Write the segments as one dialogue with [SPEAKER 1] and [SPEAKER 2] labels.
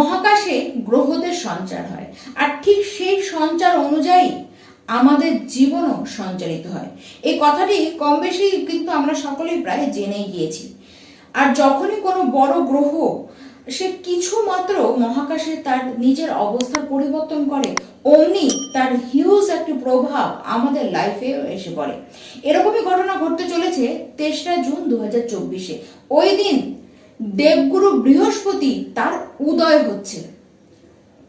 [SPEAKER 1] মহাকাশে গ্রহদের সঞ্চার হয়। আর ঠিক সেই সঞ্চার অনুযায়ী আমাদের জীবনও সঞ্চারিত হয়। এই কথাটি কম বেশি কিন্তু আমরা সকলেই প্রায় জেনেই গিয়েছি। আর যখনই কোনো বড় গ্রহ সে কিছু মাত্র মহাকাশে তার নিজের অবস্থার পরিবর্তন করে, অমনি তার হিউজ একটি প্রভাব আমাদের লাইফেও এসে পড়ে। এরকমই ঘটনা ঘটতে চলেছে তেসরা জুন দু হাজার ওই দিন দেবগুরু বৃহস্পতি তার উদয় হচ্ছে।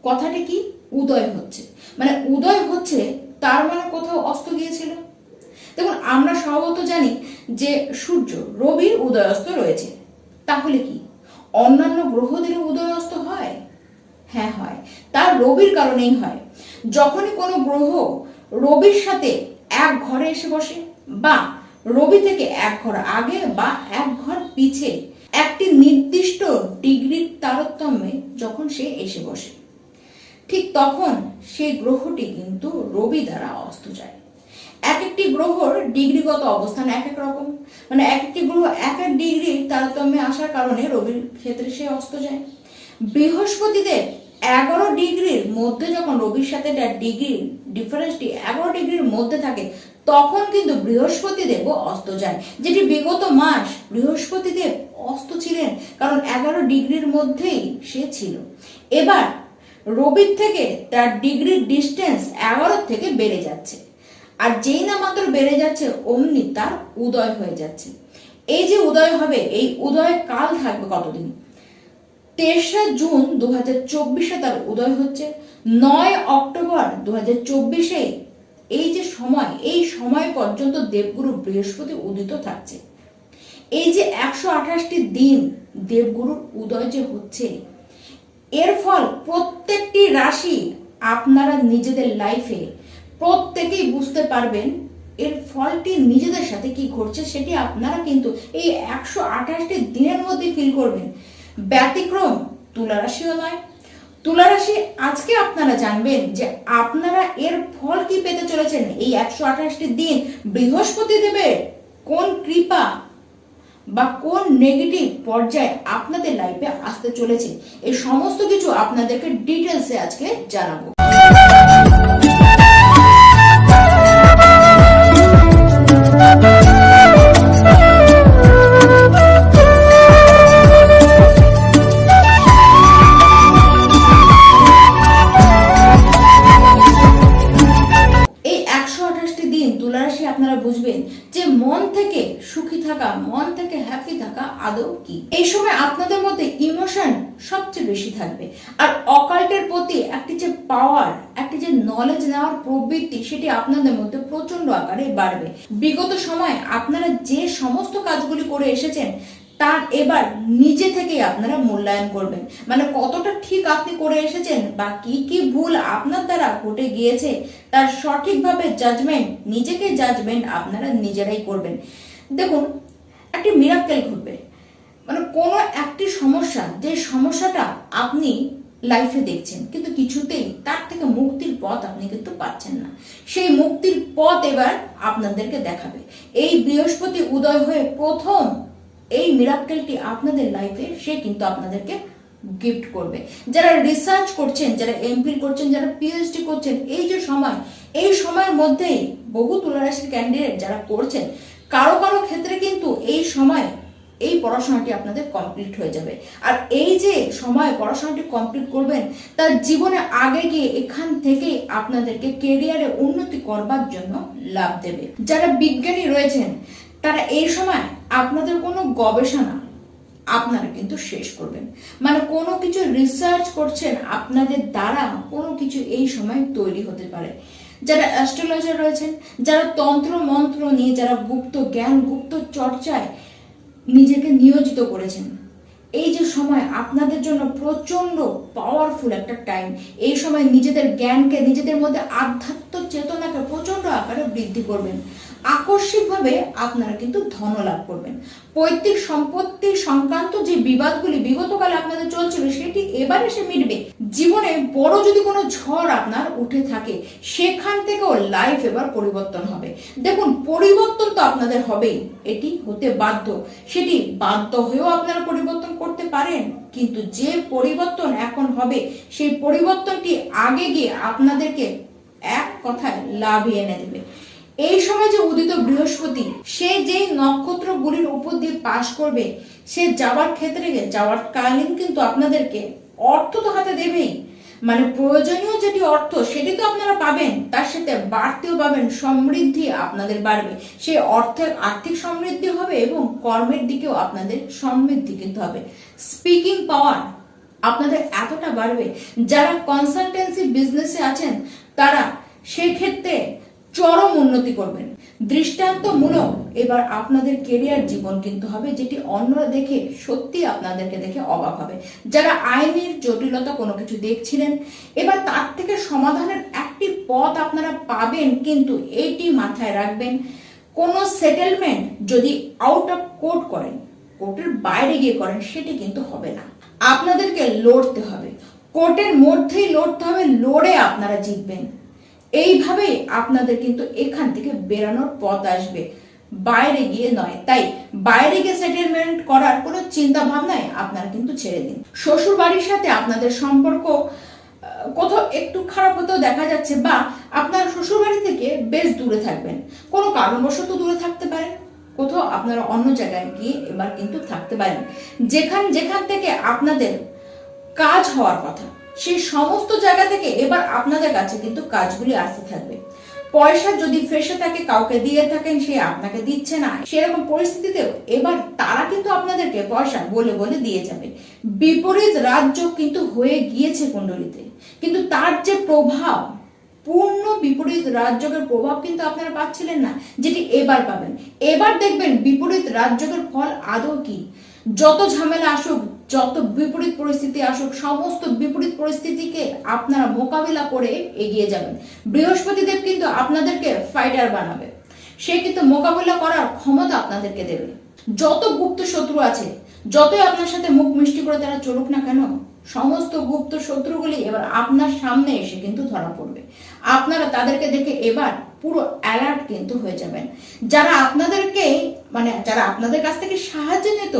[SPEAKER 1] কথাটি কি? উদয় হচ্ছে। মানে উদয় হচ্ছে তার মানে কোথাও অস্ত গিয়েছিল। দেখুন, আমরা স্বভাবত জানি যে সূর্য, রবির উদয়াস্ত রয়েছে। তাহলে কি? অন্যান্য গ্রহদেরও উদয় অস্ত হয়? হ্যাঁ হয়। তার রবির কারণেই হয়। যখনই কোনো গ্রহ রবির সাথে এক ঘরে এসে বসে বা রবি থেকে এক ঘর আগে বা এক ঘর পিছে একটি নির্দিষ্ট ডিগ্রির তারতম্যে যখন সে এসে বসে, ঠিক তখন সেই গ্রহটি কিন্তু রবি দ্বারা অস্ত যায়। এক একটি গ্রহর ডিগ্রিগত অবস্থান এক এক রকম। মানে এক একটি গ্রহ এক এক ডিগ্রির তারতম্যে আসার কারণে রবির ক্ষেত্রে সে অস্ত যায়। বৃহস্পতিদের এগারো ডিগ্রির মধ্যে যখন রবির সাথে ডিগ্রি ডিফারেন্সটি এগারো ডিগ্রির মধ্যে থাকে তখন কিন্তু বৃহস্পতি দেব অস্ত যায়। যেটি বিগত মাস বৃহস্পতি দেব অস্ত ছিলেন, কারণ এগারো ডিগ্রির মধ্যেই সে ছিল। এবার রবির থেকে তার ডিগ্রির ডিস্টেন্স এগারো থেকে বেড়ে যাচ্ছে। আর যেই না মাত্র বেড়ে যাচ্ছে, অমনি তার উদয় হয়ে যাচ্ছে। এই যে উদয় হবে, এই উদয় কাল থাকবে কতদিন? তেসরা জুন দু হাজার চব্বিশে তার উদয় হচ্ছে। নয় অক্টোবর দু হাজার চব্বিশে এই যে সময়, এই সময় পর্যন্ত দেবগুরু বৃহস্পতি উদিত থাকছে। এই যে একশো আঠাশটি দিন দেবগুরুর উদয় যে হচ্ছে, এর ফল প্রত্যেকটি রাশি আপনারা নিজেদের লাইফে প্রত্যেকেই বুঝতে পারবেন এর ফলটি নিজেদের সাথে কি ঘটছে সেটি আপনারা কিন্তু এই একশো আঠাশটি দিনের মধ্যে ফিল করবেন। ব্যতিক্রম তুলা রাশিও নয় তুলা রাশি আজকে আপনারা জানবেন যে আপনারা এর ফল কি পেতে চলেছেন? এই একশো আঠাশটি দিন বৃহস্পতি দেবে কোন কৃপা বা কোন নেগেটিভ পর্যায়ে আপনাদের লাইফে আসতে চলেছে? এই সমস্ত কিছু আপনাদেরকে ডিটেলসে আজকে জানাব। নলেজ নেওয়ার প্রবৃত্তি সেটি আপনাদের মধ্যে প্রচণ্ড আকারে বাড়বে। বিগত সময় আপনারা যে সমস্ত কাজগুলি করে এসেছেন, তার এবার নিজে থেকেই আপনারা মূল্যায়ন করবেন। মানে কতটা ঠিক আপনি করে এসেছেন বা কি কি ভুল আপনার দ্বারা ঘটে গিয়েছে, তার সঠিকভাবে জাজমেন্ট নিজেকে জাজমেন্ট আপনারা নিজেরাই করবেন। দেখুন, একটি মিরাক্কেল ঘটবে। মানে কোনো একটি সমস্যা, যে সমস্যাটা আপনি লাইফে দেখছেন। কিন্তু কিছুতেই তার থেকে মুক্তির পথ আপনি কিন্তু পাচ্ছেন না। সেই মুক্তির পথ এবার আপনাদেরকে দেখাবে। এই বৃহস্পতি উদয় হয়ে প্রথম এই মিরাক্কেলটি আপনাদের লাইফে সে কিন্তু আপনাদেরকে গিফট করবে। যারা রিসার্চ করছেন, যারা এমফিল করছেন, যারা পিএইচডি করছেন, এই যে সময়, এই সময়ের মধ্যেই বহু তুলারাশির ক্যান্ডিডেট যারা করছেন, কারও কারও ক্ষেত্রে কিন্তু এই সময় এই পড়াশোনাটি আপনাদের কমপ্লিট হয়ে যাবে। আর এই যে সময় পড়াশোনাটি কমপ্লিট করবেন, তার জীবনে আগে গিয়ে এখান থেকে আপনাদেরকে কেরিয়ারে উন্নতি করবার জন্য লাভ দেবে। যারা বিজ্ঞানী রয়েছেন, তারা এই সময় আপনাদের কোনো গবেষণা আপনারা কিন্তু শেষ করবেন। মানে কোনো কিছু রিসার্চ করছেন, আপনাদের দ্বারা কোনো কিছু এই সময় তৈরি হতে পারে। যারা অ্যাস্ট্রোলজার রয়েছেন, যারা তন্ত্র মন্ত্র নিয়ে, যারা গুপ্ত জ্ঞান, গুপ্ত চর্চায় নিজেকে নিয়োজিত করেছেন। এই যে সময় আপনাদের জন্য প্রচণ্ড পাওয়ারফুল একটা টাইম এই সময় নিজেদের জ্ঞানকে, নিজেদের মধ্যে আধ্যাত্ম চেতনাকে প্রচণ্ড আকারে বৃদ্ধি করবেন। আকস্মিকভাবে আপনারা কিন্তু ধন লাভ করবেন। পৈতৃক সম্পত্তি সংক্রান্ত যে বিবাদগুলি বিগতকালে আপনাদের চলছিল, সেটি এবার এসে মিটবে। জীবনে বড় যদি কোনো ঝড় আপনার উঠে থাকে, সেখান থেকেও লাইফ এবার পরিবর্তন হবে। দেখুন, পরিবর্তন তো আপনাদের হবেই, এটি হতে বাধ্য। সেটি বাধ্য হয়েও আপনারা পরিবর্তন করতে পারেন, কিন্তু যে পরিবর্তন এখন হবে, সেই পরিবর্তনটি আগে গিয়ে আপনাদেরকে এক কথায় লাভ এনে দেবে। এই সময় যে উদিত বৃহস্পতি, সে যে নক্ষত্রগুলির উপর দিয়ে পাশ করবে, সে যাওয়ার ক্ষেত্রে যাওয়ার কালীন কিন্তু আপনাদেরকে অর্থ তো হাতে দেবেই। মানে প্রয়োজনীয় যেটি অর্থ, সেটি তো আপনারা পাবেন, তার সাথে বাড়তেও পাবেন, সমৃদ্ধি আপনাদের বাড়বে। সেই অর্থের আর্থিক সমৃদ্ধি হবে এবং কর্মের দিকেও আপনাদের সমৃদ্ধি কিন্তু হবে। স্পিকিং পাওয়ার আপনাদের এতটা বাড়বে। যারা কনসালটেন্সি বিজনেসে আছেন, তারা সেই ক্ষেত্রে চরম উন্নতি করবেন। দৃষ্টান্তমূলক এবার আপনাদের কেরিয়ার জীবন কিন্তু হবে, যেটি অন্যরা দেখে সত্যি আপনাদেরকে দেখে অবাক হবে। যারা আইনের জটিলতা কোনো কিছু দেখছিলেন, এবার তার থেকে সমাধানের একটি পথ আপনারা পাবেন, কিন্তু এটি মাথায় রাখবেন, কোনো সেটেলমেন্ট যদি আউট অফ কোর্ট করেন, কোর্টের বাইরে গিয়ে করেন, সেটি কিন্তু হবে না। আপনাদেরকে লড়তে হবে। কোর্টের মধ্যেই লড়তে হবে, লড়ে আপনারা জিতবেন। এইভাবেই আপনাদের কিন্তু এখান থেকে বেরানোর পথ আসবে। বাইরে গিয়ে নয়। তাই বাইরে গিয়ে সেটেলমেন্ট করার কোনো চিন্তা ভাবনায় আপনারা কিন্তু ছেড়ে দিন। শ্বশুর বাড়ির সাথে আপনাদের সম্পর্ক কোথাও একটু খারাপ হতেও দেখা যাচ্ছে বা আপনার শ্বশুর বাড়ি থেকে বেশ দূরে থাকবেন। কোনো কারণবশত দূরে থাকতে পারেন। কোথাও আপনারা অন্য জায়গায় গিয়ে এবার কিন্তু থাকতে পারেন। যেখান যেখান থেকে আপনাদের কাজ হওয়ার কথা। সেই সমস্ত জায়গা থেকে এবার আপনাদের কাছে কিন্তু কাজগুলি আসতে থাকবে। পয়সা যদি ফেসে থাকে, কাউকে দিয়ে থাকেন, সে আপনাকে দিচ্ছে না। সেরকম পরিস্থিতিতেও এবার তারা কিন্তু আপনাদেরকে পয়সা বলে বলে দিয়ে যাবে। বিপরীত রাজ্য কিন্তু হয়ে গিয়েছে কুণ্ডলিতে। কিন্তু তার যে প্রভাব, পূর্ণ বিপরীত রাজযোগের প্রভাব কিন্তু আপনারা পাচ্ছিলেন না, যেটি এবার পাবেন। এবার দেখবেন বিপরীত রাজযোগের ফল আদৌ কি? যত ঝামেলা আসুক যত বিপরীত পরিস্থিতি আসুক, সমস্ত বিপরীত পরিস্থিতিকে আপনারা মোকাবিলা করে এগিয়ে যাবেন। বৃহস্পতি দেব কিন্তু আপনাদেরকে ফাইটার বানাবে। সে কিন্তু মোকাবিলা করার ক্ষমতা আপনাদেরকে দেবে। যত গুপ্ত শত্রু আছে, যতই আপনার সাথে মুখ মিষ্টি করে তারা চলুক না কেন, সমস্ত গুপ্ত শত্রুগুলি এবার আপনার সামনে এসে কিন্তু ধরা পড়বে। আপনারা তাদেরকে দেখে এবার পুরো অ্যালার্ট কিন্তু হয়ে যাবেন। যারা আপনাদেরকে মানে যারা আপনাদের কাছ থেকে সাহায্য নিত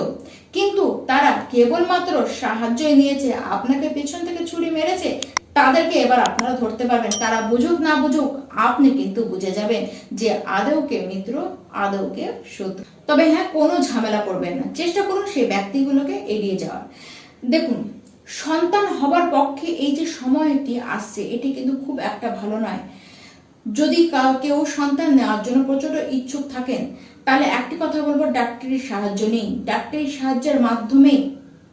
[SPEAKER 1] কিন্তু তারা কেবলমাত্র সাহায্যই নিয়েছে, আপনাকে পেছন থেকে ছুরি মেরেছে, তাদেরকে এবার আপনারা ধরতে পারবেন। তারা বুঝুক না বুঝুক, আপনি কিন্তু বুঝে যাবেন যে আদৌকে মিত্র আদৌকে শত্রু। তবে হ্যাঁ কোনো ঝামেলা করবেন না। চেষ্টা করুন সেই ব্যক্তিগুলোকে এড়িয়ে যাওয়ার। দেখুন, সন্তান হবার পক্ষে এই যে সময়টি আসছে, এটি কিন্তু খুব একটা ভালো নয়। যদি কেউ সন্তান নেওয়ার জন্য প্রচণ্ড ইচ্ছুক থাকেন তাহলে একটি কথা বলব, ডাক্তারির সাহায্য নেই। ডাক্তারি সাহায্যের মাধ্যমে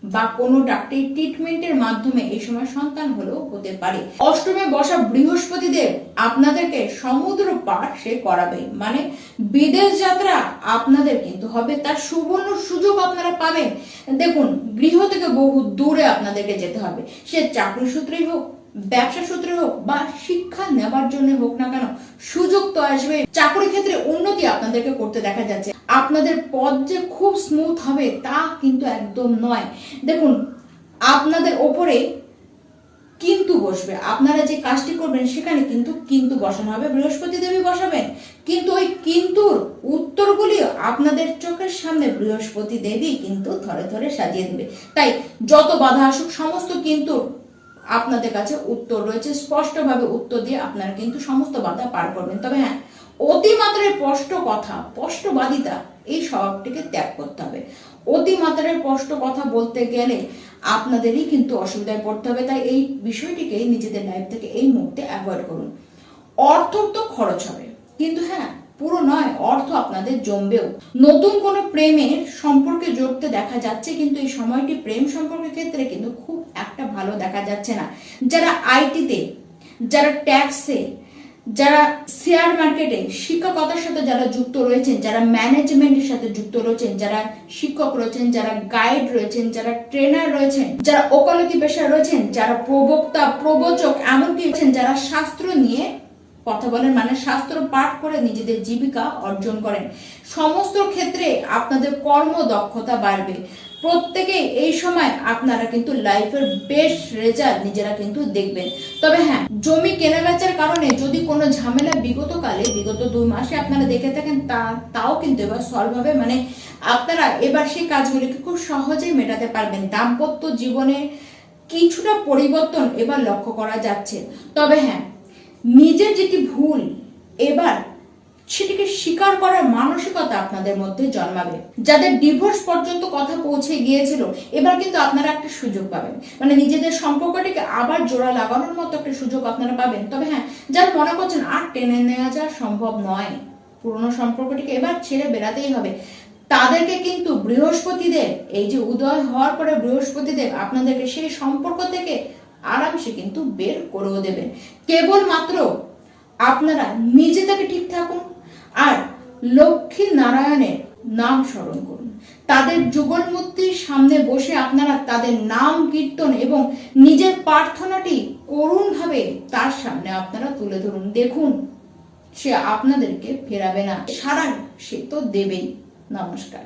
[SPEAKER 1] বা কোনো ডাক্তারি ট্রিটমেন্টের মাধ্যমে এই সময় সন্তান হলেও হতে পারে। অষ্টমে বসা বৃহস্পতি দেব আপনাদেরকে সমুদ্র পার সে করাবে। মানে বিদেশ যাত্রা আপনাদের কিন্তু হবে, তার সুবর্ণ সুযোগ আপনারা পাবেন। দেখুন, গৃহ থেকে বহু দূরে আপনাদেরকে যেতে হবে। সে চাকরি সূত্রেই হোক ব্যবসা সূত্রে হোক বা শিক্ষা নেবার জন্য হোক না কেন, সুযোগ তো আসবে। চাকরি ক্ষেত্রে উন্নতি আপনাদেরকে করতে দেখা যাচ্ছে। আপনাদের পথ যে খুব স্মুথ হবে তা কিন্তু একদম নয়। দেখুন, আপনাদের ওপরে কিন্তু বসবে। আপনারা যে কাজটি করবেন সেখানে কিন্তু কিন্তু বসানো হবে। বৃহস্পতি দেবী বসাবেন। কিন্তু ওই কিন্তুর উত্তরগুলি আপনাদের চোখের সামনে বৃহস্পতি দেবী কিন্তু ধরে ধরে সাজিয়ে দেবে। তাই যত বাধা আসুক, সমস্ত কিন্তু আপনাদের কাছে উত্তর রয়েছে। স্পষ্টভাবে উত্তর দিয়ে আপনারা কিন্তু সমস্ত বাধা পার করবেন। তবে হ্যাঁ অতিমাত্রায় স্পষ্ট কথা, স্পষ্টবাদিতা, এই স্বভাবটিকে ত্যাগ করতে হবে। অতিমাত্রায় স্পষ্ট কথা বলতে গেলে আপনাদেরই কিন্তু অসুবিধায় পড়তে হবে। তাই এই বিষয়টিকে নিজেদের লাইফ থেকে এই মুহূর্তে অ্যাভয়েড করুন। অর্থ তো খরচ হবে। কিন্তু হ্যাঁ পুরো নয়, অর্থ আপনাদের জমবেও। নতুন কোনো প্রেমের সম্পর্কে জড়তে দেখা যাচ্ছে, কিন্তু এই সময়টি প্রেম সম্পর্কের ক্ষেত্রে কিন্তু খুব একটা ভালো দেখা যাচ্ছে না। যারা আইটিতে, যারা ট্যাক্সে, যারা শেয়ার মার্কেটে শিক্ষকতার সাথে যারা যুক্ত রয়েছেন, যারা ম্যানেজমেন্টের সাথে যুক্ত রয়েছেন, যারা শিক্ষক রয়েছেন, যারা গাইড রয়েছেন, যারা ট্রেনার রয়েছেন, যারা ওকালতি পেশায় রয়েছেন, যারা প্রবক্তা, প্রবচক, এমনকি যারা শাস্ত্র নিয়ে কথা বলেন মানে শাস্ত্র পাঠ করে নিজেদের জীবিকা অর্জন করেন। সমস্ত ক্ষেত্রে আপনাদের কর্ম দক্ষতা বাড়বে। প্রত্যেকে এই সময় আপনারা কিন্তু লাইফের বেস্ট রেজাল্ট নিজেরা কিন্তু দেখবেন। তবে হ্যাঁ জমি কেনা বেচার কারণে যদি কোনো ঝামেলা বিগত কালে, বিগত দুই মাসে আপনারা দেখে থাকেন, তা, তাও কিন্তু এবার সলভ হবে। মানে আপনারা এবার সেই কাজগুলিকে খুব সহজেই মেটাতে পারবেন। দাম্পত্য জীবনে কিছুটা পরিবর্তন এবার লক্ষ্য করা যাচ্ছে। তবে হ্যাঁ নিজের যেটি ভুল, এবার সেটিকে স্বীকার করার মানসিকতা আপনাদের মধ্যে জন্মাবে। যাদের ডিভোর্স পর্যন্ত কথা পৌঁছে গিয়েছিল, এবার কিন্তু আপনারা একটা সুযোগ পাবেন। মানে নিজেদের সম্পর্কটিকে আবার জোড়া লাগানোর মতো একটা সুযোগ আপনারা পাবেন। তবে হ্যাঁ যারা মনে করছেন, আর টেনে নেওয়া যা সম্ভব নয়, পুরনো সম্পর্কটিকে এবার ছেড়ে বেড়াতেই হবে, তাদেরকে কিন্তু বৃহস্পতিদেব এই যে উদয় হওয়ার পরে বৃহস্পতিদেব আপনাদেরকে সেই সম্পর্ক থেকে আরামসে কিন্তু বের করেও দেবেন। কেবলমাত্র আপনারা নিজে থেকে ঠিক থাকুন আর লক্ষ্মী নারায়ণের নাম স্মরণ করুন। তাদের যুগল মূর্তির সামনে বসে আপনারা তাদের নাম, কীর্তন এবং নিজের প্রার্থনাটি করুণভাবে তার সামনে আপনারা তুলে ধরুন। দেখুন, সে আপনাদেরকে ফেরাবে না। সারা সে তো দেবেই। নমস্কার।